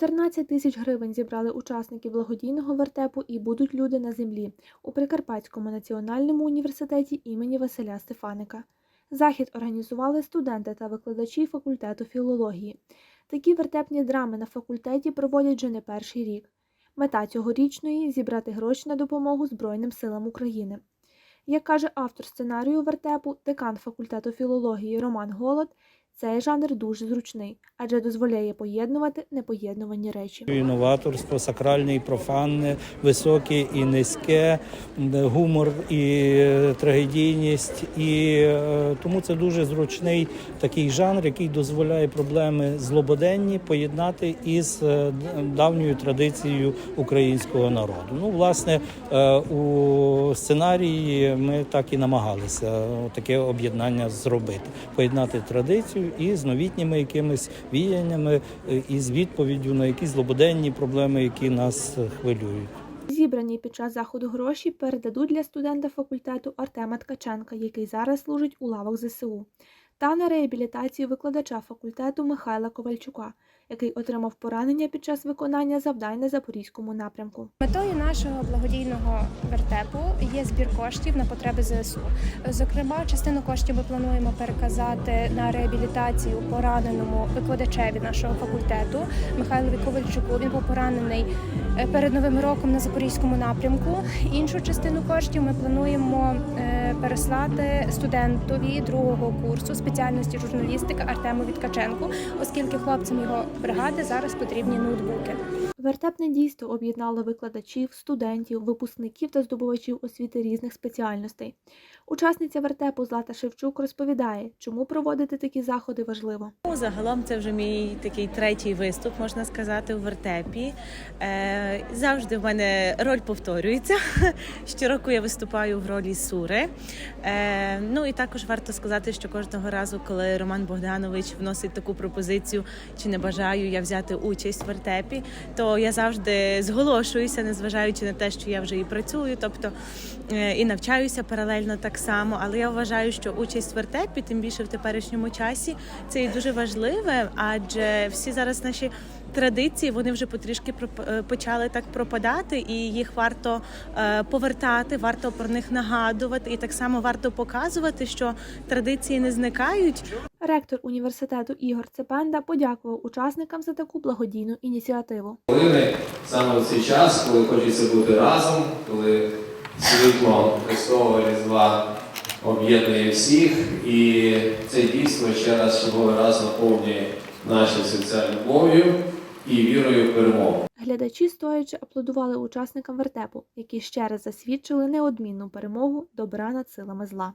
14 тисяч гривень зібрали учасники благодійного вертепу і будуть люди на землі у Прикарпатському національному університеті імені Василя Стефаника. Захід організували студенти та викладачі факультету філології. Такі вертепні драми на факультеті проводять вже не перший рік. Мета цьогорічної зібрати гроші на допомогу Збройним силам України. Як каже автор сценарію вертепу, декан факультету філології Роман Голод, цей жанр дуже зручний, адже дозволяє поєднувати непоєднувані речі. Інноваторство, сакральне і профанне, високе і низьке, гумор і е, трагедійність. І е, тому це дуже зручний такий жанр, який дозволяє проблеми злободенні поєднати із е, давньою традицією українського народу. Ну, власне, у сценарії ми так і намагалися таке об'єднання зробити, поєднати традицію із новітніми якимись віяннями, і з відповіддю на якісь злободенні проблеми, які нас е, хвилюють. Зібрані під час заходу гроші передадуть для студента факультету Артема Ткаченка, який зараз служить у лавах ЗСУ, та на реабілітацію викладача факультету Михайла Ковальчука, який отримав поранення під час виконання завдань на запорізькому напрямку. Метою нашого благодійного вертепу є збір коштів на потреби ЗСУ. Зокрема, частину коштів ми плануємо переказати на реабілітацію пораненому викладачеві нашого факультету Михайлові Ковальчуку. Він був поранений е, перед новим роком на запорізькому напрямку. Іншу частину коштів ми плануємо переслати студентові другого курсу спеціальності журналістика Артему Ткаченку, оскільки хлопцям його бригади зараз потрібні ноутбуки. Вертепне дійство об'єднало викладачів, студентів, випускників та здобувачів освіти різних спеціальностей. Учасниця вертепу Злата Шевчук розповідає, чому проводити такі заходи важливо. Ну, Загалом це вже мій такий третій виступ, можна сказати, у вертепі. Е, завжди в мене роль повторюється. Щороку я виступаю в ролі Сури. Е, ну і також варто сказати, що кожного разу, коли Роман Богданович вносить таку пропозицію, чи не бажаю я взяти участь в вертепі, то я завжди зголошуюся, незважаючи на те, що я вже і працюю, тобто е, і навчаюся паралельно так само. Але я вважаю, що участь в вертепі, тим більше в теперішньому часі, це і дуже важливе, адже всі зараз наші традиції вони вже потрішки е, почали так пропадати, і їх варто е, повертати, варто про них нагадувати, і так само варто показувати, що традиції не зникають. Ректор університету Ігор Цепенда подякував учасникам за таку благодійну ініціативу. хвилини саме в цей час, коли хочеться бути разом, коли світло Христового Різдва об'єднує всіх, і це дійство ще раз черговий раз наповнює наші серця любов'ю і вірою в перемогу. Глядачі стоячи аплодували учасникам вертепу, які ще раз засвідчили неодмінну перемогу добра над силами зла.